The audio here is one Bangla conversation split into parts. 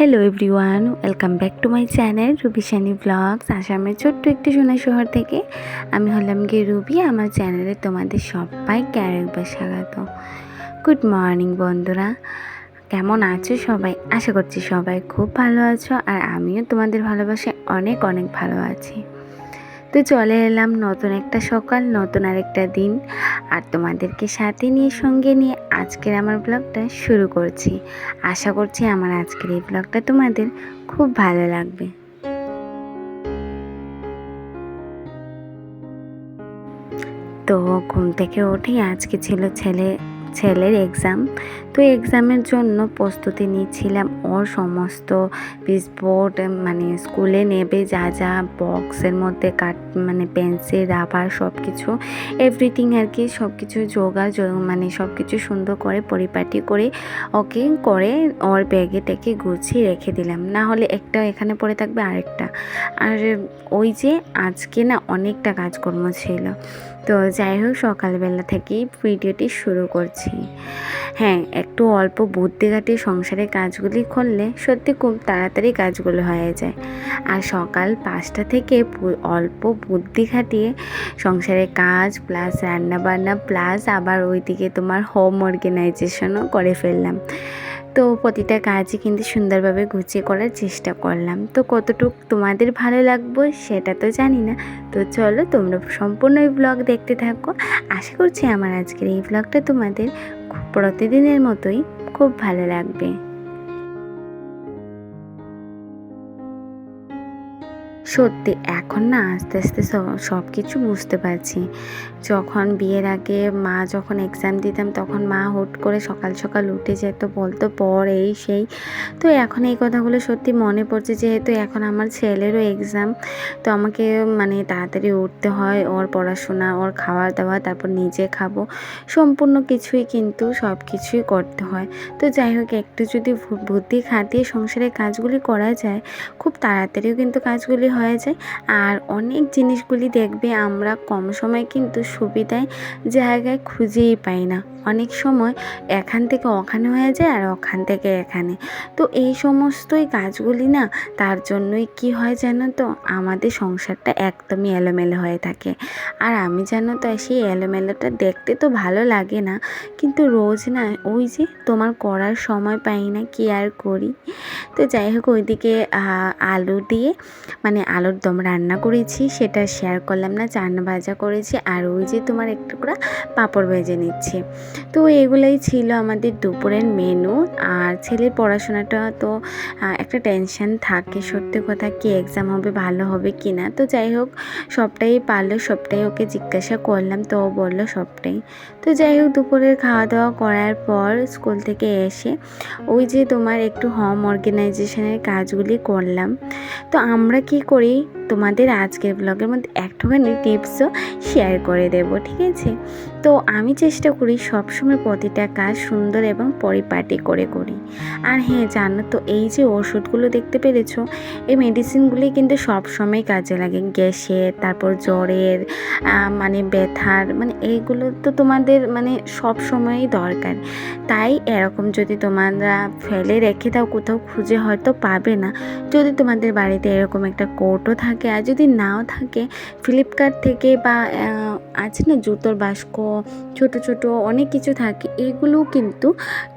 Hello everyone welcome back to my channel Ruby Sunny vlogs আসামের ছোট্ট একটি সোনা শহর থেকে। আমি হলাম গিয়ে রুবি আমার চ্যানেলে তোমাদের সবাইকে আরেকবার স্বাগত। গুড মর্নিং বন্ধুরা, কেমন আছো সবাই? আশা করছি সবাই খুব ভালো আছো, আর আমিও তোমাদের ভালোবাসায় অনেক অনেক ভালো আছি। তো চলে এলাম নতুন একটা সকাল, নতুন আরেকটা দিন। আর তোমাদেরকে সাথে নিয়ে, সঙ্গে নিয়ে আজকের আমার ব্লগটা শুরু করছি। আশা করছি আমার আজকের এই ব্লগটা তোমাদের খুব ভালো লাগবে। তো ঘুম থেকে উঠেই আজকে ছিল ছেলে ছেলের এক্সাম তো এক্সামের জন্য প্রস্তুতি নিচ্ছিলাম। ওর সমস্ত পিসবোর্ড মানে স্কুলে নেবে যা যা বক্সের মধ্যে কাট মানে পেন্সিল রাবার সব কিছু এভরিথিং আর কি সব কিছু জোগাড় মানে সব কিছু সুন্দর করে পরিপাটি করে ওকে করে ওর ব্যাগে টেকে গুছিয়ে রেখে দিলাম। না হলে একটা এখানে পড়ে থাকবে আরেকটা। আর ওই যে আজকে না অনেকটা কাজকর্ম ছিল। তো যাই হোক, সকালবেলা থেকেই ভিডিওটি শুরু করছি। হ্যাঁ একটু অল্প বুদ্ধি খাটিয়ে সংসারের কাজগুলি করলে সত্যি খুব তাড়াতাড়ি কাজগুলো হয়ে যায়। আর সকাল পাঁচটা থেকে অল্প বুদ্ধি খাটিয়ে সংসারের কাজ প্লাস রান্নাবান্না প্লাস আবার ওইদিকে তোমার হোম অর্গানাইজেশনও করে ফেললাম। তো প্রতিটা কাজই কিন্তু সুন্দরভাবে গুছিয়ে করার চেষ্টা করলাম। তো কতটুক তোমাদের ভালো লাগবে সেটা তো জানি না। তো চলো তোমরা সম্পূর্ণ এই ব্লগ দেখতে থাকো। আশা করছি আমার আজকের এই ব্লগটা তোমাদের প্রতিদিনের মতোই খুব ভালো লাগবে। সত্যি, এখন না আস্তে আস্তে সব কিছু বুঝতে পারছি। যখন বিয়ের আগে মা যখন এক্সাম দিতাম, তখন মা হুট করে সকাল সকাল উঠে যেত, বলতো, পর এই সেই। তো এখন এই কথাগুলো সত্যি মনে পড়ছে, যেহেতু এখন আমার ছেলেরও এক্সাম তো আমাকে মানে তাড়াতাড়ি উঠতে হয়, ওর পড়াশোনা, ওর খাওয়া দাওয়া তারপর নিজে খাব, সম্পূর্ণ কিছুই কিন্তু সব কিছুই করতে হয়। তো যাই হোক, একটু যদি বুদ্ধি খাটিয়ে সংসারের কাজগুলি করা যায়, খুব তাড়াতাড়িও কিন্তু কাজগুলি হয়ে যায়। আর অনেক জিনিসগুলি দেখবে আমরা কম সময়ে কিন্তু সুবিধায় জায়গায় খুঁজেই পাই না। অনেক সময় এখান থেকে ওখানে হয়ে যায় আর ওখান থেকে এখানে। তো এই সমস্তই কাজগুলি না, তার জন্যই কি হয় জানো তো? আমাদের সংসারটা একদমই এলোমেলো হয়ে থাকে। আর আমি জানো তো, সেই এলোমেলোটা দেখতে তো ভালো লাগে না, কিন্তু রোজ না ওই যে তোমার করার সময় পাই না কি আর করি? তো যাই হোক, ওইদিকে আলু দিয়ে মানে আলুর দম রান্না করেছি, সেটা শেয়ার করলাম না, চান ভাজা করেছি, আর ওই যে তোমার একটু করে পাঁপড় ভেজে নিচ্ছি। তো এগুলোই ছিল আমাদের দুপুরের মেনু আর ছেলের পড়াশোনাটা তো একটা টেনশন থাকে। সত্যি কথা কি এক্সাম হবে, ভালো হবে কি না? তো যাই হোক, সবটাই পারল, সবটাই ওকে জিজ্ঞাসা করলাম, তো ও বলল সবটাই। তো যাই হোক, দুপুরের খাওয়া দাওয়া করার পর স্কুল থেকে এসে ওই যে তোমার একটু হোম অর্গানাইজেশনের কাজগুলি করলাম। তো আমরা কি করি, তোমাদের আজকের ব্লগের মধ্যে একটুখানি টিপসও শেয়ার করে দেব, ঠিক আছে? তো আমি চেষ্টা করি সবসময় প্রতিটা কাজ সুন্দর এবং পরিপাটি করে করি। আর হ্যাঁ জানো তো, এই যে ওষুধগুলো দেখতে পেরেছ, এই মেডিসিনগুলি কিন্তু সবসময় কাজে লাগে। গ্যাসের তারপর জ্বরের মানে ব্যথার মানে এইগুলো তো তোমাদের মানে সব সময়ই দরকার। তাই এরকম যদি তোমরা ফেলে রেখে দাও, কোথাও খুঁজে হয়তো পাবে না। যদি তোমাদের বাড়িতে এরকম একটা কোটও থাকে, আর যদি নাও থাকে ফ্লিপকার্ট থেকে বা আছে না জুতোর বাস্ক, ছোট ছোট অনেক কিছু থাকে, এগুলোও কিন্তু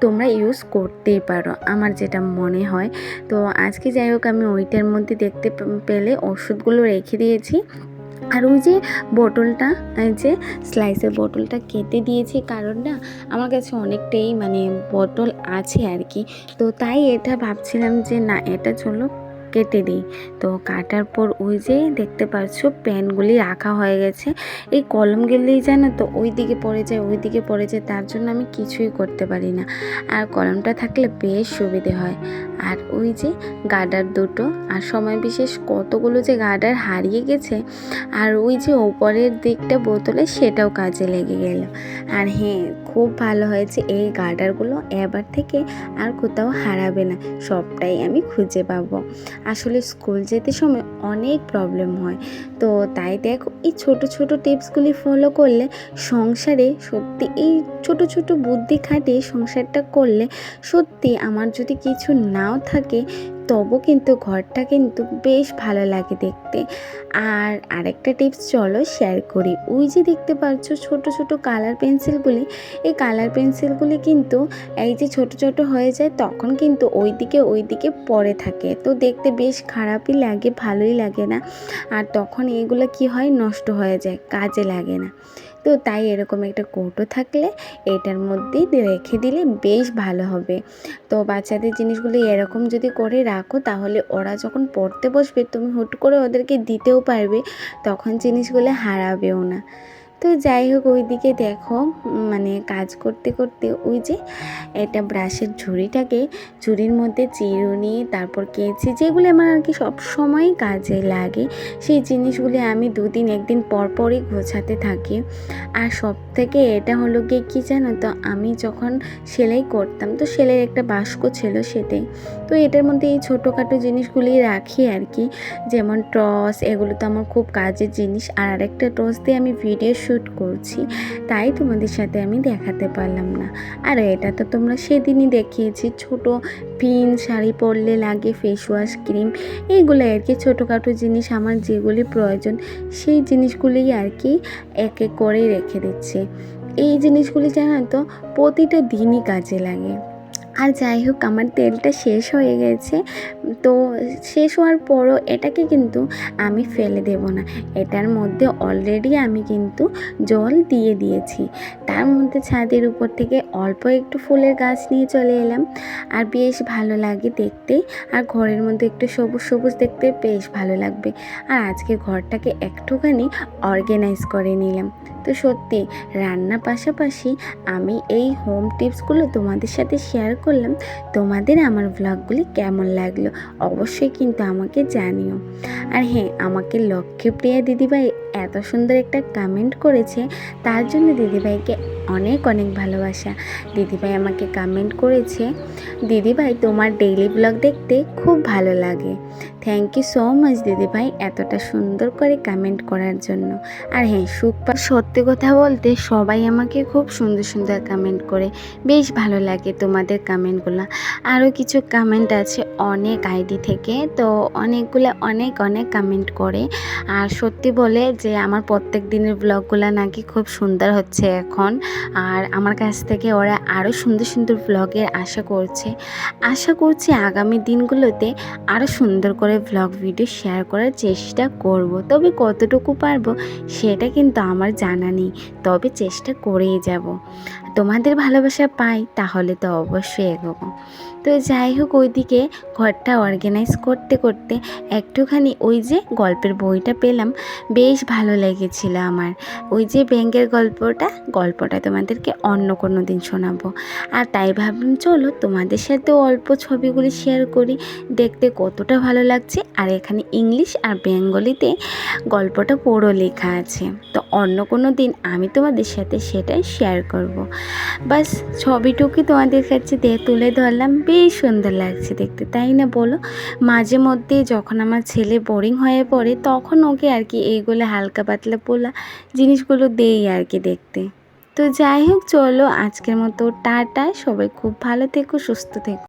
তোমরা ইউজ করতেই পারো, আমার যেটা মনে হয়। তো আজকে যাই হোক, আমি ওইটার মধ্যে দেখতে পেলে ওষুধগুলো রেখে দিয়েছি। আর ওই যে বোটলটা যে স্লাইসের বোটলটা কেটে দিয়েছি, কারণ না আমার কাছে অনেকটাই মানে বোটল আছে আর কি। তো তাই এটা ভাবছিলাম যে না, এটা চলো কেটে দিই। তো কাটার পর ওই যে দেখতে পাচ্ছ পেনগুলি রাখা হয়ে গেছে। এই কলমগুলি জানো তো ওই দিকে পড়ে যায় ওই দিকে পড়ে যায়, তার জন্য আমি কিছুই করতে পারি না। আর কলমটা থাকলে বেশ সুবিধে হয়। আর ওই যে গার্ডার দুটো, আর সময় বিশেষ কতগুলো যে গার্ডার হারিয়ে গেছে, আর ওই যে ওপরের দিকটা বোতলে সেটাও কাজে লেগে গেল। আর হ্যাঁ খুব ভালো হয়েছে এই গার্ডারগুলো এবার থেকে আর কোথাও হারাবে না, সবটাই আমি খুঁজে পাবো। আসলে স্কুল যেতে সময় অনেক প্রবলেম হয়। তো তাই দেখো, এই ছোট ছোট টিপসগুলি ফলো করলে সংসারে সত্যি এই ছোট ছোট বুদ্ধি খাটিয়ে সংসারটা করলে সত্যি আমার যদি কিছু নাও থাকে তবু কিন্তু ঘরটা কিন্তু বেশ ভালো লাগে দেখতে। আর আরেকটা টিপস চলো শেয়ার করি। ওই যে দেখতে পাচ্ছ ছোট ছোট কালার পেন্সিলগুলি এই কালার পেন্সিলগুলি কিন্তু এই যে ছোট ছোট হয়ে যায় তখন কিন্তু ওই দিকে ওই দিকে পড়ে থাকে। তো দেখতে বেশ খারাপই লাগে, ভালোই লাগে না। আর তখন এগুলো কি হয়? নষ্ট হয়ে যায়, কাজে লাগে না। তো তাই এরকম একটা কৌটো থাকলে এটার মধ্যেই রেখে দিলে বেশ ভালো হবে। তো বাচ্চাদের জিনিসগুলো এরকম যদি করে রাখো, তাহলে ওরা যখন পড়তে বসবে, তুমি হুট করে ওদেরকে দিতেও পারবে, তখন জিনিসগুলো হারাবেও না। তো যাই হোক, ওইদিকে দেখো মানে কাজ করতে করতে ওই যে এটা ব্রাশের ঝুড়িটাকে ঝুড়ির মধ্যে চিরুনি তারপর কেচি, যেগুলো আমার আর কি সবসময় কাজে লাগে, সেই জিনিসগুলি আমি দুদিন একদিন পর পরই গোছাতে থাকি। আর সব থেকে এটা হলো গিয়ে কী জানো তো, আমি যখন সেলাই করতাম, তো সেলাইয়ের একটা বাস্ক ছিল সেটাই। তো এটার মধ্যে এই ছোটোখাটো জিনিসগুলি রাখি আর কি। যেমন টস, এগুলো তো আমার খুব কাজের জিনিস। আর আরেকটা টস দিয়ে আমি ভিডিও শ্যুট করছি। তাই তোমাদের সাথে আমি দেখাতে পারলাম না। আর এটা তো তোমরা সেদিনই দেখিয়েছি। ছোট পিন, শাড়ি পরলে লাগে ফেস ওয়াশ ক্রিম এইগুলো আর কি ছোটোখাটো জিনিস। আমার যেগুলি প্রয়োজন, সেই জিনিসগুলিই আর কি এক এক করে রেখে দিচ্ছি। এই জিনিসগুলি জানো তো, প্রতিটা দিনই কাজে লাগে। আর যাই হোক, আমার তেলটা শেষ হয়ে গেছে। তো শেষ হওয়ার পরও এটাকে কিন্তু আমি ফেলে দেব না। এটার মধ্যে অলরেডি আমি কিন্তু জল দিয়ে দিয়েছি। তার মধ্যে ছাদের উপর থেকে অল্প একটু ফুলের গাছ নিয়ে চলে এলাম। আর বেশ ভালো লাগে দেখতে। আর ঘরের মধ্যে একটু সবুজ সবুজ দেখতে বেশ ভালো লাগবে। আর আজকে ঘরটাকে একটুখানি অর্গানাইজ করে নিলাম। তো সত্যি রান্না পাশাপাশি আমি এই হোম টিপসগুলো তোমাদের সাথে শেয়ার করলাম, তোমাদের আমার ব্লগগুলি কেমন লাগল অবশ্যই কিন্তু আমাকে জানিও। আর হ্যাঁ আমাকে লক্ষ্মীপ্রিয়া দিদিভাই এত সুন্দর একটা কমেন্ট করেছে, তার জন্য দিদিভাইকে অনেক অনেক ভালোবাসা। দিদিভাই আমাকে কমেন্ট করেছে, দিদিভাই, তোমার ডেইলি ব্লগ দেখতে খুব ভালো লাগে। থ্যাংক ইউ সো মাচ দিদিভাই, এতটা সুন্দর করে কমেন্ট করার জন্য। আর হ্যাঁ সুখপা সত্যি কথা বলতে সবাই আমাকে খুব সুন্দর সুন্দর কমেন্ট করে। বেশ ভালো লাগে তোমাদের কমেন্টগুলো আরও কিছু কমেন্ট আছে, অনেক আইডি থেকে, তো অনেকগুলো, অনেক অনেক কমেন্ট করে। আর সত্যি বলে যে আমার প্রত্যেক দিনের ব্লগগুলো নাকি খুব সুন্দর হচ্ছে এখন। আর আমার কাছ থেকে ওরা আরও সুন্দর সুন্দর ব্লগের আশা করছে। আশা করছি আগামী দিনগুলোতে আরও সুন্দর করে ব্লগ ভিডিও শেয়ার করার চেষ্টা করব। তবে কতটুকু পারব সেটা কিন্তু আমার জানা নেই, তবে চেষ্টা করেই যাব। তোমাদের ভালোবাসা পাই, তাহলে তো অবশ্যই এগোবো। তো যাই হোক, ওইদিকে ঘরটা অর্গানাইজ করতে করতে একটুখানি ওই যে গল্পের বইটা পেলাম। বেশ ভালো লেগেছিল আমার। ওই যে ব্যাঙ্কের গল্পটা গল্পটা তোমাদেরকে অন্য কোনো দিন শোনাবো। আর তাই ভাবলাম, চলো তোমাদের সাথেও অল্প ছবিগুলি শেয়ার করি। দেখতে কতটা ভালো লাগছে। আর এখানে ইংলিশ আর বেঙ্গলিতে গল্পটা পুরো লেখা আছে। তো অন্য কোনো দিন আমি তোমাদের সাথে সেটাই শেয়ার করব। বাস, ছবিটুকু তোমাদের কাছে দিয়ে তুলে ধরলাম। বেশ সুন্দর লাগছে দেখতে, তাই না বলো? মাঝে মধ্যে যখন আমার ছেলে বোরিং হয়ে পড়ে তখন ওকে আর কি এইগুলো হালকা পাতলা পোলা জিনিসগুলো দেই আর কি দেখতে। তো যাই হোক, চলো আজকের মতো টাটা, সবাই খুব ভালো থেকো, সুস্থ থেকো।